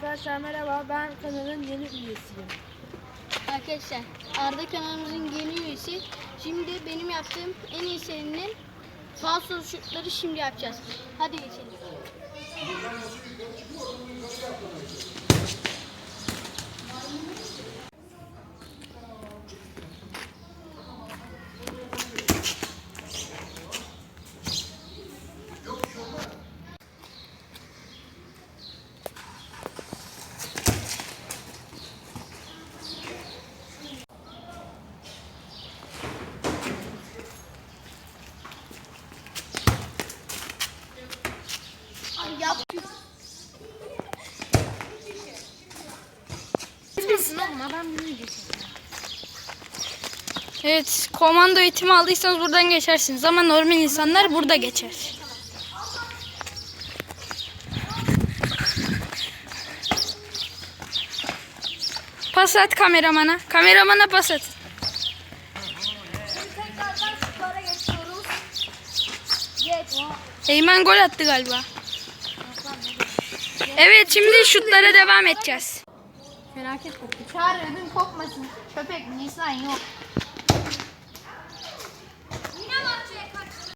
Arkadaşlar merhaba ben kanalın yeni üyesiyim. Arkadaşlar Arda kanalımızın yeni üyesi. Şimdi benim yaptığım en iyi serinin falso şutları şimdi yapacağız. Hadi geçelim. Yap. Evet, komando eğitimi aldıysanız buradan geçersiniz ama normal insanlar burada geçer. Pas at kameramana. Kameramana pas at. Eymen gol attı galiba. Evet, şimdi şutlara devam edeceğiz. Felaket koktu. Çağır ödün kokmasın. Köpek Nisan yok.